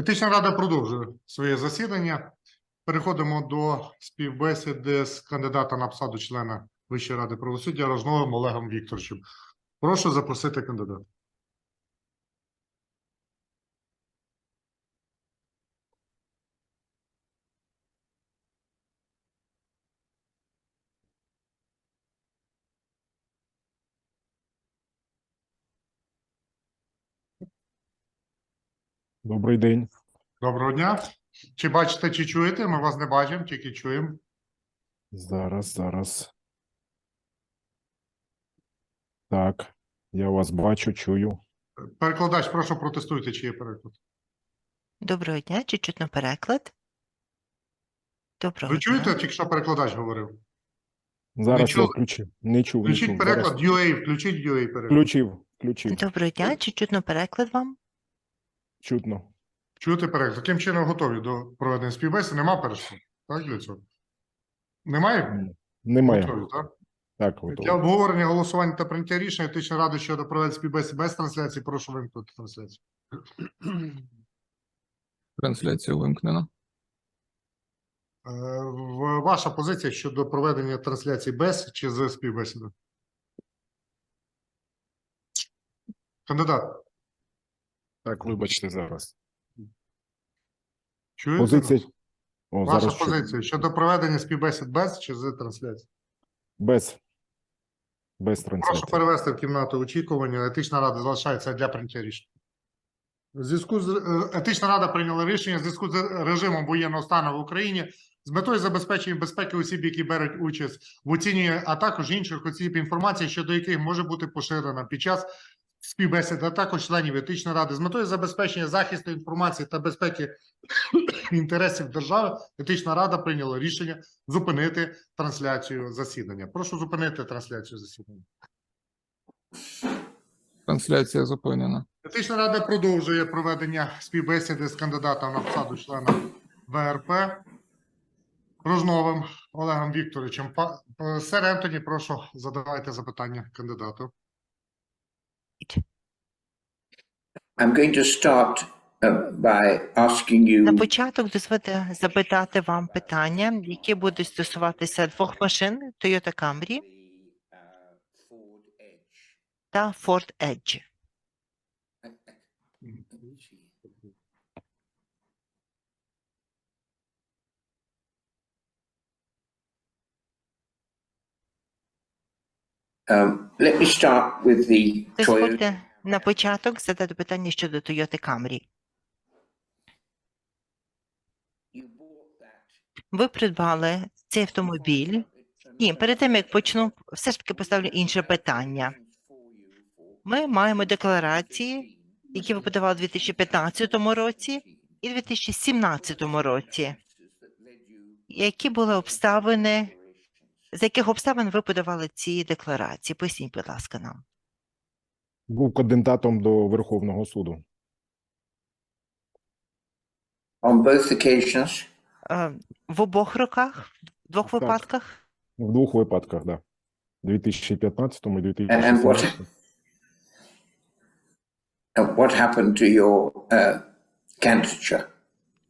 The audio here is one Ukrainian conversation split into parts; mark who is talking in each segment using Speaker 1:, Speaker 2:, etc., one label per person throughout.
Speaker 1: Етична рада продовжує своє засідання. Переходимо до співбесіди з кандидата на посаду члена Вищої ради правосуддя Рожновим Олегом Вікторовичем. Прошу запросити кандидата.
Speaker 2: Добрий день.
Speaker 1: Доброго дня. Чи бачите, чи чуєте? Ми вас не бачимо, тільки чуємо.
Speaker 2: Зараз, зараз. Так, я вас бачу, чую.
Speaker 1: Перекладач, прошу протестуйте, чи є переклад.
Speaker 3: Доброго дня, чи чутно переклад? Доброго
Speaker 1: Ви чуєте, тільки що перекладач говорив?
Speaker 2: Зараз я включив. Не чув, не
Speaker 1: Включіть
Speaker 2: чув.
Speaker 1: переклад
Speaker 2: Зараз
Speaker 1: UA, включіть UA переклад.
Speaker 2: включив, включив.
Speaker 3: Доброго дня, чи чутно переклад вам?
Speaker 2: Чутно.
Speaker 1: Чуєте переклад? Таким чином готові до проведення співбесід? Нема першого? Так, для цього? Немає?
Speaker 2: Немає.
Speaker 1: Готові, так?
Speaker 2: Так,
Speaker 1: Для обговорення, голосування та прийняття рішення етичної ради щодо проведення співбесід без трансляції, прошу вимкнути трансляцію.
Speaker 4: Трансляція вимкнена.
Speaker 1: Е, в- Ваша позиція щодо проведення трансляції без чи з співбесіди? Кандидат,
Speaker 2: Так, вибачте зараз.
Speaker 1: чуєте?
Speaker 2: Позиція. О,
Speaker 1: Ваша
Speaker 2: зараз чую.
Speaker 1: позиція щодо проведення співбесід без чи з трансляції?
Speaker 2: Без. Без трансляції.
Speaker 1: Прошу перевести в кімнату очікування. Етична рада залишається для прийняття рішення. В зв'язку з е, етична рада прийняла рішення в зв'язку з режимом воєнного стану в Україні з метою забезпечення безпеки осіб, які беруть участь в оцінюванні, а також інших осіб інформації, щодо яких може бути поширена під час співбесід, а також членів етичної ради з метою забезпечення захисту інформації та безпеки інтересів держави. Етична рада прийняла рішення зупинити трансляцію засідання. Прошу зупинити трансляцію засідання.
Speaker 4: Трансляція зупинена.
Speaker 1: Етична рада продовжує проведення співбесіди з кандидатом на посаду члена ВРП Рожновим Олегом Вікторовичем. Е, Сер Ентоні, прошу задавайте запитання кандидату.
Speaker 5: I'm going to start uh, by asking
Speaker 3: На початок дозвольте запитати вам питання, які будуть стосуватися двох машин Toyota Camry
Speaker 5: uh,
Speaker 3: та Ford Edge.
Speaker 5: Um, let me start with the Toyota.
Speaker 3: Дозвольте на початок задати питання щодо Toyota Camry. Ви придбали цей автомобіль. Ні, перед тим як почну, все ж таки поставлю інше питання. Ми маємо декларації, які ви подавали у 2015 році і 2017 році. Які були обставини, з яких обставин ви подавали ці декларації? Поясніть, будь ласка, нам.
Speaker 2: Був кандидатом до Верховного суду.
Speaker 5: On both occasions,
Speaker 3: Е, В обох роках, в двох
Speaker 2: Так.
Speaker 3: випадках?
Speaker 2: В двох випадках, так. Да. 2015 і
Speaker 5: and what
Speaker 2: 2017.
Speaker 5: and what happened to your uh, candidature?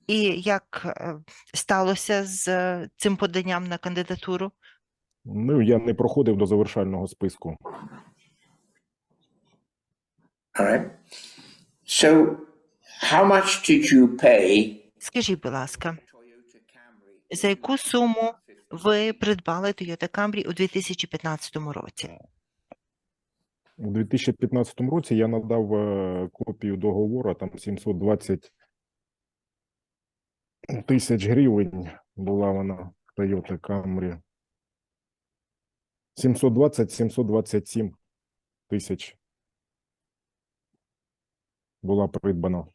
Speaker 3: І як е, сталося з е, цим поданням на кандидатуру?
Speaker 2: Ну, я не проходив до завершального списку.
Speaker 5: All right. So, how much did you pay?
Speaker 3: Скажіть, будь ласка, за яку суму ви придбали Toyota Camry у 2015 році?
Speaker 2: У 2015 році я надав е, копію договору, там 720 тисяч гривень була вона Toyota Camry. 720-727 тисяч була придбана.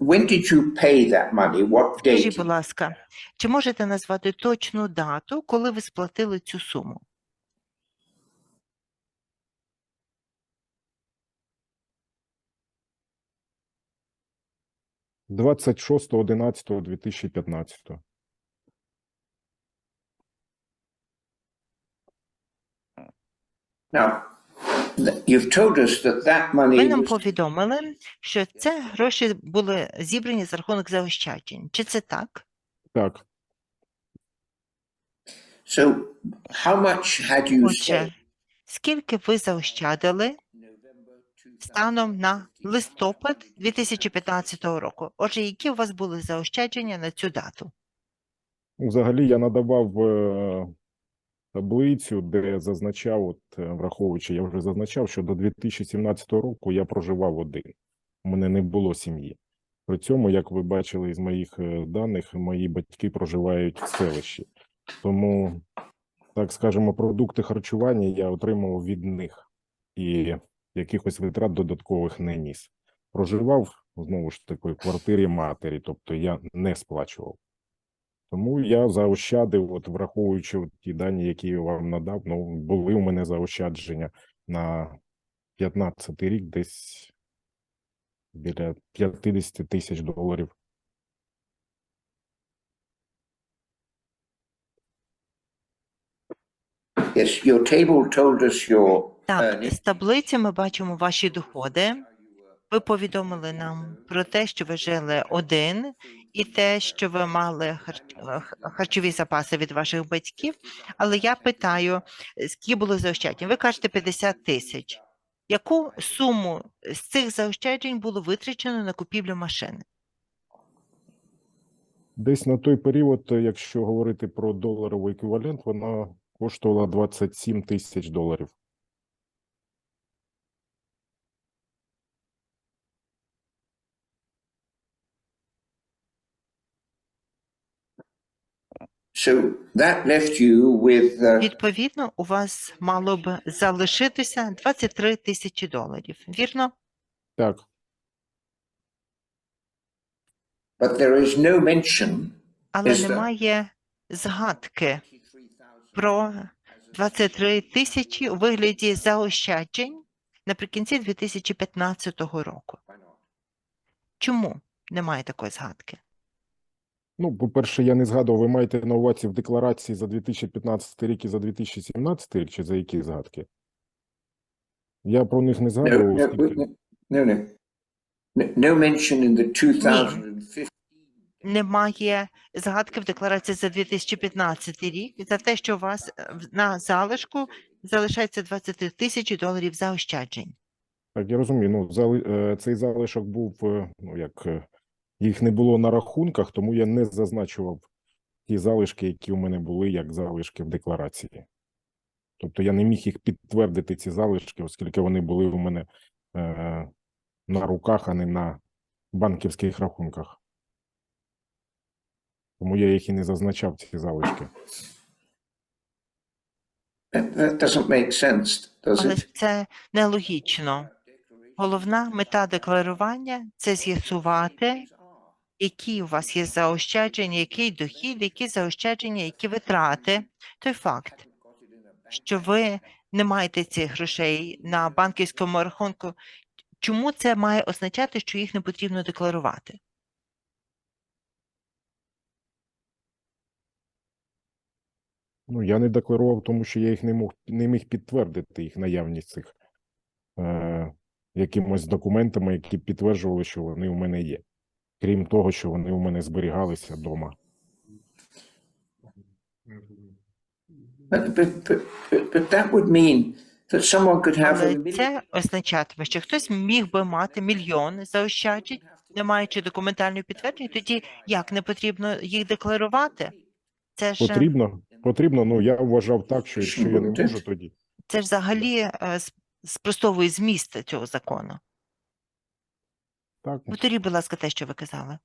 Speaker 5: When did you pay that money? What
Speaker 3: Скажіть, будь ласка, чи можете назвати точну дату, коли ви сплатили цю суму?
Speaker 2: – 26.11.2015.
Speaker 5: Now, th- you've told us that that
Speaker 3: Ви нам повідомили, що це гроші були зібрані за рахунок заощаджень. Чи це так?
Speaker 2: Так,
Speaker 5: so. How much had you
Speaker 3: Отже, скільки ви заощадили станом на листопад 2015 року? Отже, які у вас були заощадження на цю дату?
Speaker 2: взагалі я надавав е, таблицю, де зазначав, от е, враховуючи, я вже зазначав, що до 2017 року я проживав один. У мене не було сім'ї. При цьому, як ви бачили із моїх е, даних, мої батьки проживають в селищі. Тому, так скажемо, продукти харчування я отримував від них і якихось витрат додаткових не ніс. Проживав знову ж таки в квартирі матері, тобто я не сплачував. Тому я заощадив, от враховуючи от ті дані, які я вам надав, ну були у мене заощадження на 15 рік, десь біля 50 тисяч доларів.
Speaker 5: Yes, your table told us your
Speaker 3: Так, з таблиці ми бачимо ваші доходи. Ви повідомили нам про те, що ви жили один, і те, що ви мали харчові запаси від ваших батьків. Але я питаю, скільки було заощаджень? Ви кажете 50 тисяч. Яку суму з цих заощаджень було витрачено на купівлю машини?
Speaker 2: Десь на той період, якщо говорити про доларовий еквівалент, вона коштувала 27 тисяч доларів.
Speaker 5: So that left you with uh,
Speaker 3: Відповідно, у вас мало б залишитися 23 тисячі доларів. Вірно?
Speaker 2: Так,
Speaker 5: but there is no mention
Speaker 3: Але
Speaker 5: Is
Speaker 3: немає згадки про 23 тисячі у вигляді заощаджень наприкінці 2015 року. Чому немає такої згадки?
Speaker 2: Ну, по-перше, я не згадував, ви маєте на увазі в декларації за 2015 рік і за 2017 рік, чи за які згадки? Я про них не згадував,
Speaker 5: no, no, no, no, no, mention in the 2015.
Speaker 3: Немає згадки в декларації за 2015 рік за те, що у вас е, на залишку залишається 23 тисячі доларів заощаджень.
Speaker 2: Так, я розумію. Ну, зали... е, цей залишок був, е, ну як їх не було на рахунках, тому я не зазначував ті залишки, які у мене були, як залишки в декларації. Тобто я не міг їх підтвердити, ці залишки, оскільки вони були у мене е, на руках, а не на банківських рахунках. Тому я їх і не зазначав, ці залишки.
Speaker 5: That, that doesn't make sense, does
Speaker 3: Але
Speaker 5: it?
Speaker 3: це нелогічно. Головна мета декларування це з'ясувати, які у вас є заощадження, який дохід, які заощадження, які витрати. Той факт, що ви не маєте цих грошей на банківському рахунку, чому це має означати, що їх не потрібно декларувати?
Speaker 2: Ну, я не декларував, тому що я їх не мог не міг підтвердити їх наявність цих е, якимось документами, які підтверджували, що вони у мене є. Крім того, що вони у мене зберігалися вдома.
Speaker 3: Але це означатиме, що хтось міг би мати мільйон заощаджень, не маючи документального підтвердження, тоді як не потрібно їх декларувати? Це ж
Speaker 2: Потрібно, потрібно. Ну я вважав так, що якщо я не можу, тоді
Speaker 3: це ж взагалі е, спростовує зміст цього закону.
Speaker 2: Так,
Speaker 3: Повторіть, будь ласка, те, що ви казали.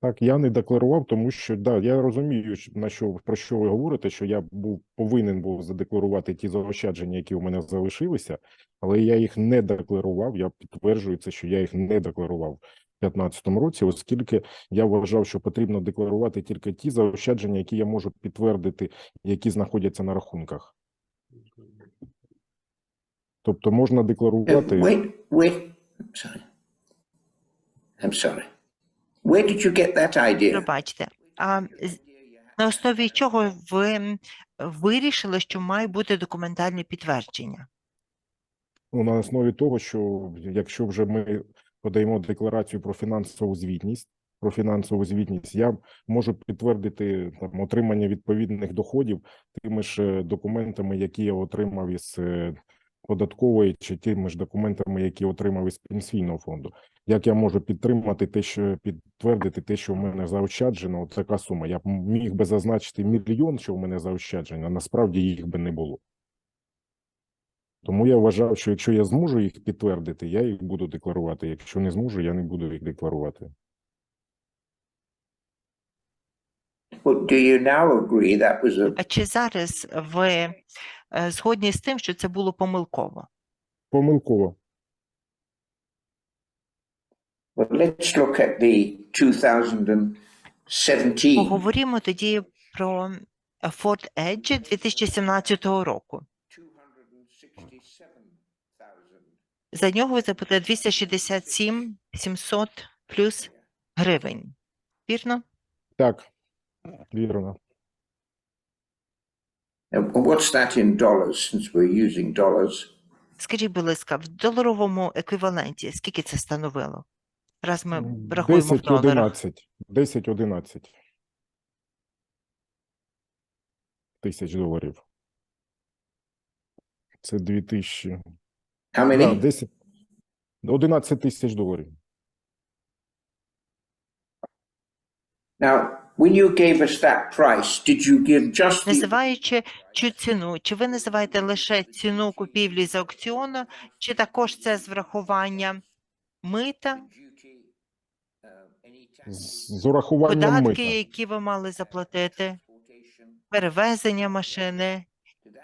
Speaker 2: так я не декларував, тому що да, я розумію, на що про що ви говорите, що я був повинен був задекларувати ті заощадження, які у мене залишилися, але я їх не декларував. Я підтверджую це, що я їх не декларував. у 2015 році, оскільки я вважав, що потрібно декларувати тільки ті заощадження, які я можу підтвердити, які знаходяться на рахунках. Тобто можна декларувати.
Speaker 5: wait, wait. I'm sorry. I'm sorry. Where did you get that idea?
Speaker 3: Пробачте. А з- на основі чого ви вирішили, що має бути документальне підтвердження?
Speaker 2: Ну, на основі того, що якщо вже ми подаємо декларацію про фінансову звітність, про фінансову звітність, я можу підтвердити там отримання відповідних доходів тими ж е, документами, які я отримав із е, податкової, чи тими ж документами, які отримав із пенсійного фонду. Як я можу підтримати те, що підтвердити те, що в мене заощаджено, от така сума. Я б міг би зазначити мільйон, що в мене заощаджено, а насправді їх би не було. Тому я вважав, що якщо я зможу їх підтвердити, я їх буду декларувати. Якщо не зможу, я не буду їх декларувати.
Speaker 5: But do you now agree that was a
Speaker 3: А чи зараз ви згодні з тим, що це було помилково?
Speaker 2: Помилково.
Speaker 5: well let's look at the 2017
Speaker 3: Поговоримо тоді про е, Ford Edge 2017 року. За нього ви заплатили 267 700 плюс гривень. Вірно?
Speaker 2: Так, вірно.
Speaker 5: What's that in dollars since we're using dollars?
Speaker 3: Скажіть, будь ласка, в доларовому еквіваленті скільки це становило? Раз ми рахуємо в
Speaker 2: 10,
Speaker 3: доларах.
Speaker 2: 11. 10, 11 тисяч доларів. Це 2000.
Speaker 5: How
Speaker 2: Да,
Speaker 5: many?
Speaker 2: 10, 11 тисяч доларів.
Speaker 5: Now, when you gave us that price, did you give just the
Speaker 3: Називаючи цю ціну, чи ви називаєте лише ціну купівлі з аукціону, чи також це з врахування мита,
Speaker 2: з урахуванням
Speaker 3: податки,
Speaker 2: мита.
Speaker 3: які ви мали заплатити, перевезення машини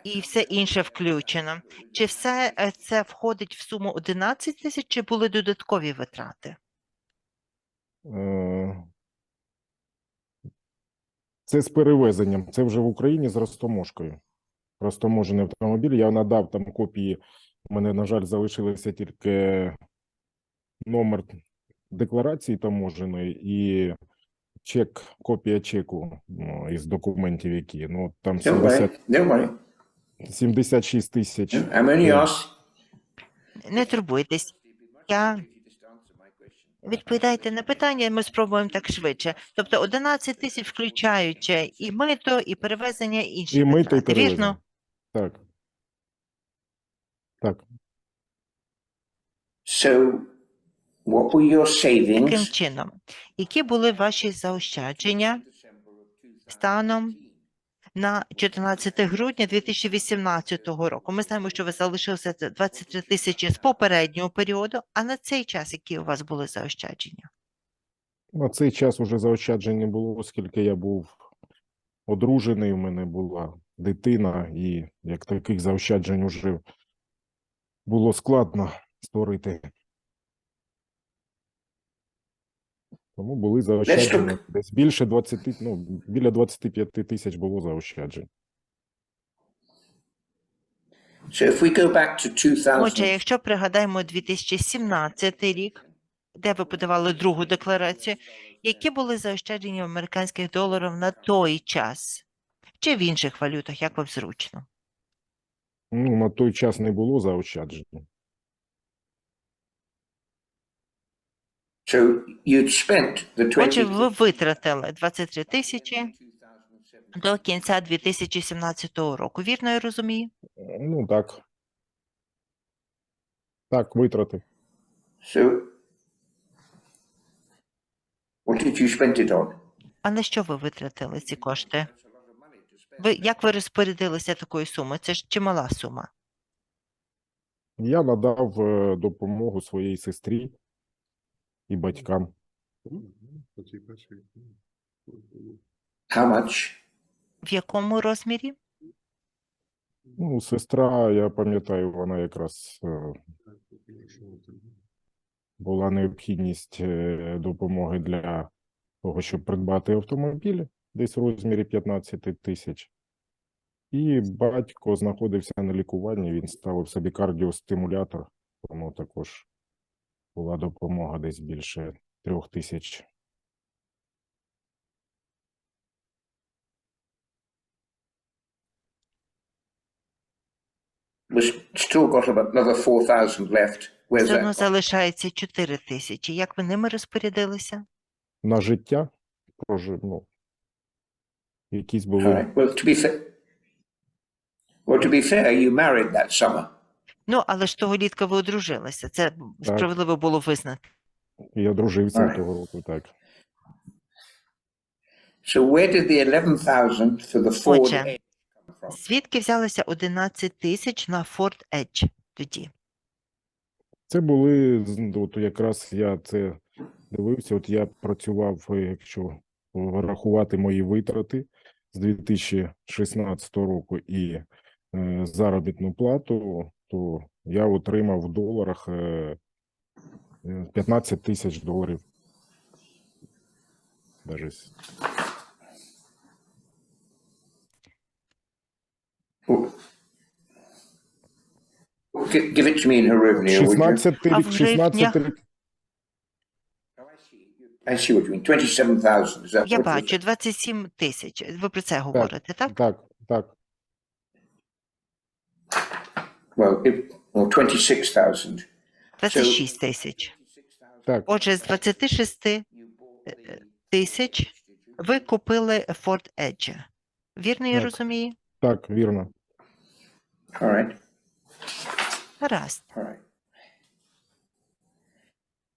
Speaker 3: і все інше включено? Чи все е, це входить в суму 11 тисяч, чи були додаткові витрати?
Speaker 2: Е, Це з перевезенням. Це вже в Україні з розтоможкою. Розтоможений автомобіль. Я надав там копії. У мене, на жаль, залишилося тільки номер декларації таможеної і чек, копія чеку ну, із документів, які. Ну, там
Speaker 5: Don't
Speaker 2: 70,
Speaker 5: worry, don't
Speaker 2: 76 тисяч.
Speaker 3: Не турбуйтесь. Я відповідайте на питання, ми спробуємо так швидше. Тобто 11 тисяч включаючи і мито, і перевезення, і інші
Speaker 2: І мито, і
Speaker 3: витрати.
Speaker 2: перевезення.
Speaker 3: Вірно?
Speaker 2: Так. Так.
Speaker 5: So, what were your
Speaker 3: Таким
Speaker 5: savings?
Speaker 3: чином, які були ваші заощадження станом на 14 грудня 2018 року? Ми знаємо, що ви залишилися 23 тисячі з попереднього періоду, а на цей час які у вас були заощадження?
Speaker 2: На цей час уже заощаджень не було, оскільки я був одружений, у мене була дитина, і як таких заощаджень уже було складно створити. Тому були заощадження десь більше 20, ну, біля 25 тисяч було заощаджень.
Speaker 5: So, if we go back to 2000,
Speaker 3: Отже, якщо пригадаємо 2017 рік, де ви подавали другу декларацію, які були заощадження американських доларів на той час? Чи в інших валютах, як вам зручно?
Speaker 2: Ну, на той час не було заощаджень.
Speaker 5: So you'd spent the
Speaker 3: Отже, ви витратили 23 тисячі до кінця 2017 року. Вірно я розумію?
Speaker 2: Ну, так. Так, витрати.
Speaker 5: So, what did you spend it on?
Speaker 3: А на що ви витратили ці кошти? Ви як ви розпорядилися такою сумою? Це ж чимала сума.
Speaker 2: Я надав е, допомогу своїй сестрі і батькам.
Speaker 5: How much?
Speaker 3: В якому розмірі?
Speaker 2: Ну, сестра, я пам'ятаю, вона якраз е, була необхідність е, допомоги для того, щоб придбати автомобіль десь в розмірі 15 тисяч. І батько знаходився на лікуванні, він ставив собі кардіостимулятор, тому також була допомога десь більше трьох тисяч.
Speaker 5: we've still got about another 4,000 left. Where's
Speaker 3: Все одно залишається 4 тисячі. Як ви ними розпорядилися?
Speaker 2: На життя прожив, ну, якісь були.
Speaker 5: Well, to be fair, well, to be fair, you married that summer.
Speaker 3: Ну, але ж того літка ви одружилися. Це справедливо було визнати.
Speaker 2: Я дружився
Speaker 5: Alright.
Speaker 2: того року, так.
Speaker 5: So where did the 11,000 for the Ford
Speaker 3: Отже.
Speaker 5: Edge come from?
Speaker 3: Звідки взялося 11 тисяч на Ford Edge тоді?
Speaker 2: Це були з- от якраз я це дивився. От я працював, е, якщо рахувати мої витрати з 2016 року і е, заробітну плату, то я отримав в доларах е, е, 15 тисяч доларів. Даже.
Speaker 5: Give it to me in would you?
Speaker 2: 16
Speaker 3: А в
Speaker 2: рік, 16
Speaker 3: гривнях?
Speaker 2: рік.
Speaker 5: Oh, I see. I see what you mean. 27,000. Is that
Speaker 3: Я бачу 27 тисяч. Ви про це говорите, так?
Speaker 2: Так, так.
Speaker 5: Well, it, well, 26,000.
Speaker 3: 26 тисяч.
Speaker 2: Так,
Speaker 3: Отже, з 26
Speaker 5: You bought the
Speaker 3: тисяч ви купили Ford Edge. Вірно я
Speaker 2: Так.
Speaker 3: розумію?
Speaker 2: так, вірно.
Speaker 5: All right.
Speaker 3: Гаразд.
Speaker 5: All right.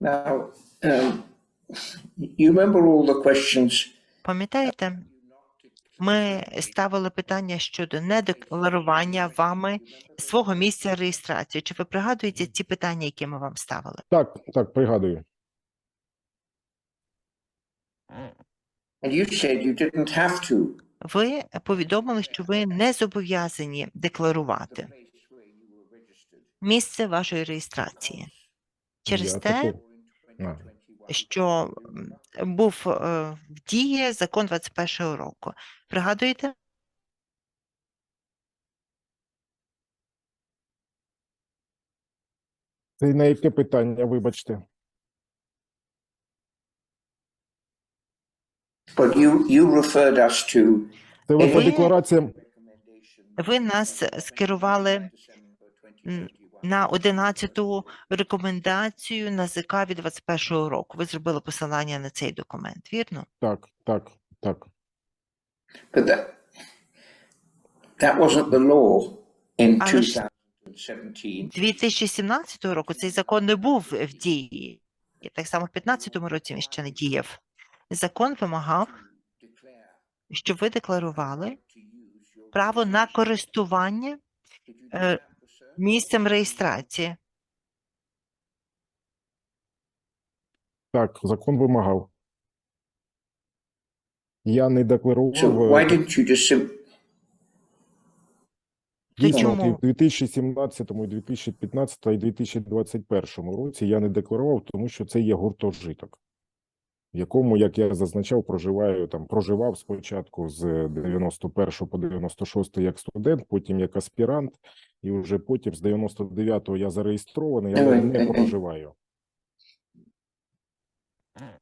Speaker 5: Now, um, you remember all the questions
Speaker 3: Пам'ятаєте, ми ставили питання щодо недекларування вами свого місця реєстрації. Чи ви пригадуєте ці питання, які ми вам ставили?
Speaker 2: Так, так, пригадую.
Speaker 5: And you said you didn't have to.
Speaker 3: Ви повідомили, що ви не зобов'язані декларувати місце вашої реєстрації через
Speaker 2: Я
Speaker 3: те,
Speaker 2: А.
Speaker 3: що був е, в дії закон 21 року. Пригадуєте?
Speaker 2: Це на яке питання, вибачте?
Speaker 5: But you, you referred us to
Speaker 2: Це ви по деклараціям.
Speaker 3: Ви нас скерували
Speaker 5: December
Speaker 3: м,
Speaker 5: 2021.
Speaker 3: На 11-ту рекомендацію НАЗК від 21-го року. Ви зробили посилання на цей документ, вірно?
Speaker 2: Так, так, так.
Speaker 5: But that, that wasn't the law in
Speaker 3: ж-
Speaker 5: 2017.
Speaker 3: 2017 року цей закон не був в дії. І так само в 2015 році він ще не діяв. Закон вимагав,
Speaker 5: Declare
Speaker 3: щоб ви декларували
Speaker 5: to use your
Speaker 3: право на користування
Speaker 5: Did you do
Speaker 3: е,
Speaker 5: that?
Speaker 3: Місцем реєстрації.
Speaker 2: Так, закон вимагав. Я не декларував.
Speaker 5: So why
Speaker 2: е,
Speaker 5: didn't you just sim-
Speaker 3: То
Speaker 2: дійсно,
Speaker 3: чому?
Speaker 2: в 2017, і 2015, і 2021 році я не декларував, тому що це є гуртожиток, в якому, як я зазначав, проживаю там, проживав спочатку з 91 по 96 як студент, потім як аспірант, і вже потім з 99-го я зареєстрований, але не проживаю.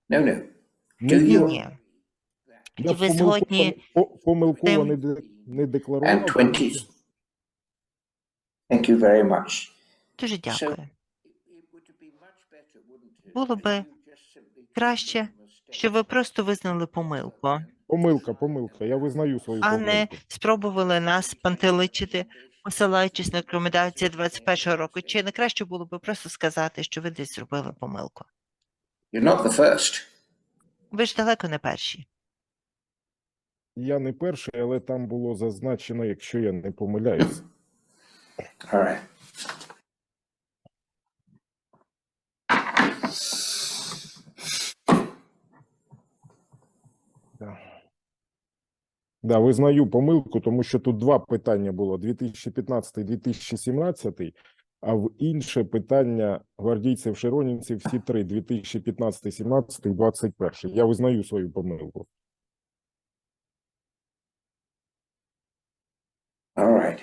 Speaker 5: No, no.
Speaker 2: Не
Speaker 3: Ні, ні.
Speaker 2: Я
Speaker 3: ви
Speaker 2: помилково-
Speaker 3: згодні
Speaker 2: помилково не, де- не декларував.
Speaker 5: Thank you very much.
Speaker 3: Дуже дякую. Було би краще,
Speaker 5: took the mistake
Speaker 3: Що ви просто визнали помилку,
Speaker 2: Помилка, помилка. Я визнаю свою
Speaker 3: а
Speaker 2: помилку.
Speaker 3: не спробували нас пантеличити, посилаючись на рекомендації 21 року. Чи не краще було би просто сказати, що ви десь зробили помилку?
Speaker 5: You're not the first.
Speaker 3: Ви ж далеко не перші.
Speaker 2: Я не перший, але там було зазначено, якщо я не помиляюсь.
Speaker 5: All right.
Speaker 2: Да, визнаю помилку, тому що тут два питання було: 2015-2017, а в інше питання гвардійців широнінців всі три: 2015, 17 і 21. Я визнаю свою помилку.
Speaker 5: All right.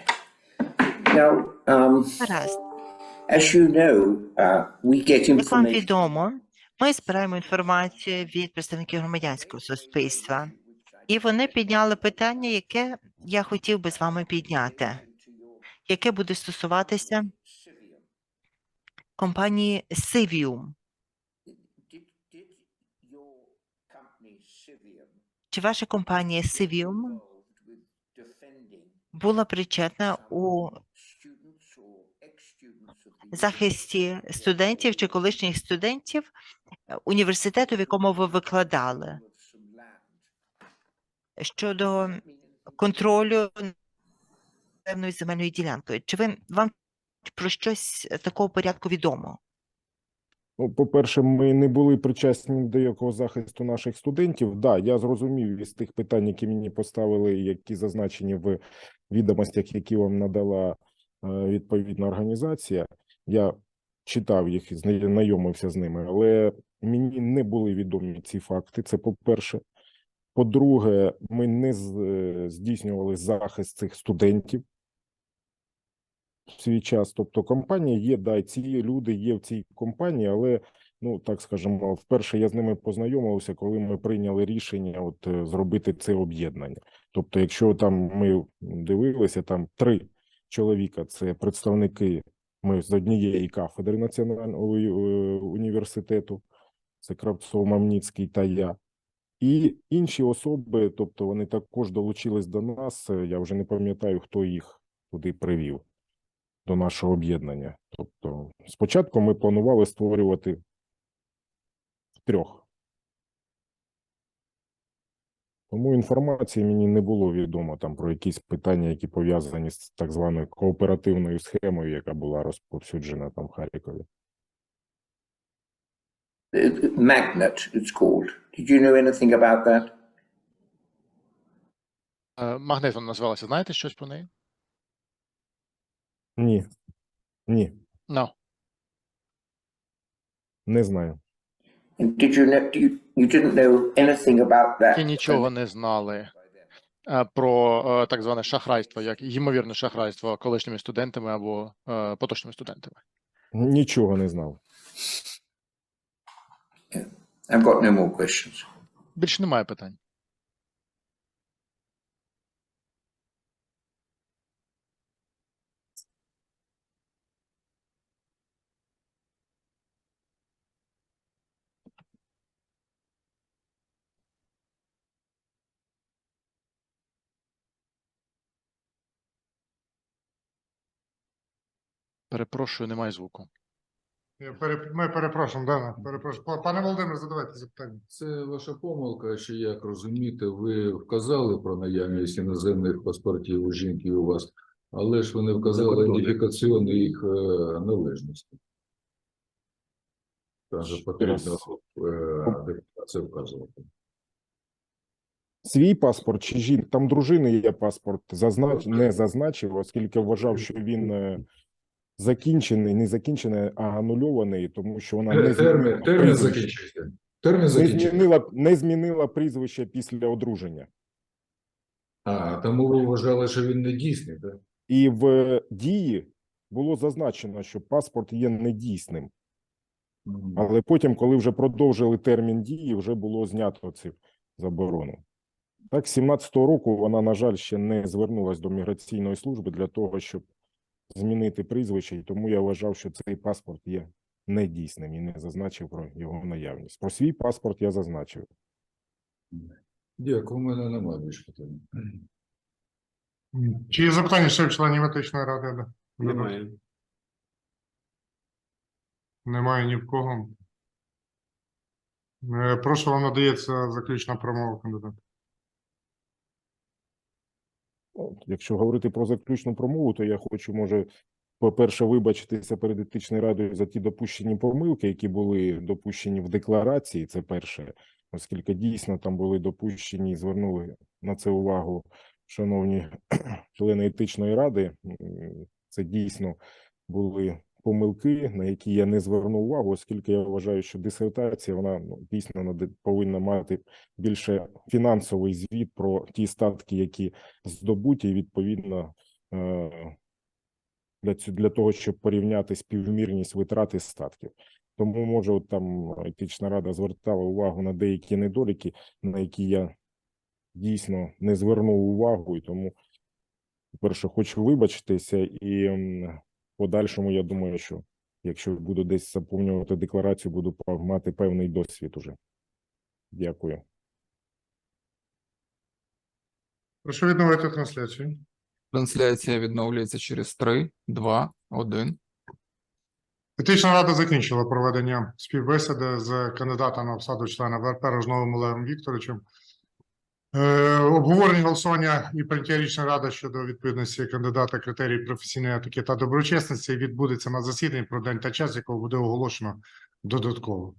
Speaker 5: Now, um,
Speaker 3: Гаразд.
Speaker 5: as you know, uh, we get
Speaker 3: Як вам
Speaker 5: information.
Speaker 3: відомо, ми збираємо інформацію від представників громадянського суспільства, і вони підняли питання, яке я хотів би з вами підняти. яке буде стосуватися компанії Civium. Чи ваша компанія Civium була причетна у захисті студентів чи колишніх студентів університету, в якому ви викладали? Щодо контролю певною земельною ділянкою? Чи ви вам про щось такого порядку відомо?
Speaker 2: Ну, по-перше, ми не були причасні до якого захисту наших студентів. Да, я зрозумів із тих питань, які мені поставили, які зазначені в відомостях, які вам надала е, відповідна організація. Я читав їх, знайомився з ними, але мені не були відомі ці факти. Це по-перше. По-друге, ми не е, здійснювали захист цих студентів в свій час. Тобто компанія є, да, ці люди є в цій компанії, але ну так скажемо, вперше я з ними познайомився, коли ми прийняли рішення от е, зробити це об'єднання. Тобто, якщо там ми дивилися, там три чоловіка, це представники. Ми з однієї кафедри національного е, університету, це Кравцов, Мамніцький та я. І інші особи, тобто вони також долучились до нас. е, Я вже не пам'ятаю, хто їх туди привів до нашого об'єднання. Тобто, спочатку ми планували створювати трьох. Тому інформації мені не було відомо там про якісь питання, які пов'язані з так званою кооперативною схемою, яка була розповсюджена там в Харкові.
Speaker 5: Magnet, it's called. Did you know anything about that?
Speaker 6: Е, Магнит вона називалася. Знаєте щось про неї?
Speaker 2: Ні, ні,
Speaker 6: No.
Speaker 2: не знаю.
Speaker 5: And did you know, you, you didn't know anything about that?
Speaker 6: І нічого не знали е, про е, так зване шахрайство, як ймовірне шахрайство колишніми студентами або е, поточними студентами.
Speaker 2: Нічого не знав.
Speaker 5: I've got no more questions.
Speaker 6: Більше немає питань. Перепрошую, немає звуку.
Speaker 1: Я пере- Ми перепрошуємо, Дана, перепрошую. Пане Володимир, задавайте запитання.
Speaker 7: Це ваша помилка, що як розумієте, ви вказали про наявність іноземних паспортів у жінки у вас, але ж ви не вказали ідентифікаційну їх е, належності. Там потрібно е, це вказувати.
Speaker 2: Свій паспорт чи жінка? Там дружини є паспорт. Зазнач... Не зазначив, оскільки вважав, що він е, закінчений, не закінчений, а анульований, тому що вона не
Speaker 7: Е, Термін, термін закінчився. Термін
Speaker 2: Не змінила, не змінила прізвище після одруження.
Speaker 7: А, тому ви вважали, що він не дійсний, так?
Speaker 2: І в дії було зазначено, що паспорт є недійсним. Але потім, коли вже продовжили термін дії, вже було знято цю заборону. Так, з 17-го року вона, на жаль, ще не звернулася до міграційної служби для того, щоб змінити прізвище, і тому я вважав, що цей паспорт є недійсним і не зазначив про його наявність. Про свій паспорт я зазначив.
Speaker 7: Дякую, у мене немає більше питань.
Speaker 1: Чи є запитання ще в членів етичної ради?
Speaker 8: Немає.
Speaker 1: Немає ні в кого. Е, Прошу, вам надається заключна промова кандидата.
Speaker 2: От, Якщо говорити про заключну промову, то я хочу, може, по-перше, вибачитися перед етичною радою за ті допущені помилки, які були допущені в декларації. Це перше, оскільки дійсно там були допущені, і звернули на це увагу шановні члени етичної ради. Це дійсно були помилки, на які я не звернув увагу, оскільки я вважаю, що дисертація вона ну, дійсно повинна мати більше фінансовий звіт про ті статки, які здобуті, і відповідно е, для для того, щоб порівняти співмірність витрати статків. Тому може, от там етична рада звертала увагу на деякі недоліки, на які я дійсно не звернув увагу, і тому по-перше, хочу вибачитися, і подальшому, я думаю, що якщо буду десь заповнювати декларацію, буду мати певний досвід уже. Дякую.
Speaker 1: Прошу відновити трансляцію.
Speaker 4: Трансляція відновлюється через 3, 2, 1.
Speaker 1: Етична рада закінчила проведення співбесіди з кандидатом на посаду члена ВРП Рожновим Олегом Вікторовичем. Е, обговорення голосування і прийняття рішення ради щодо відповідності кандидата критерій професійної етики та доброчесності відбудеться на засіданні про день та час, якого буде оголошено додатково.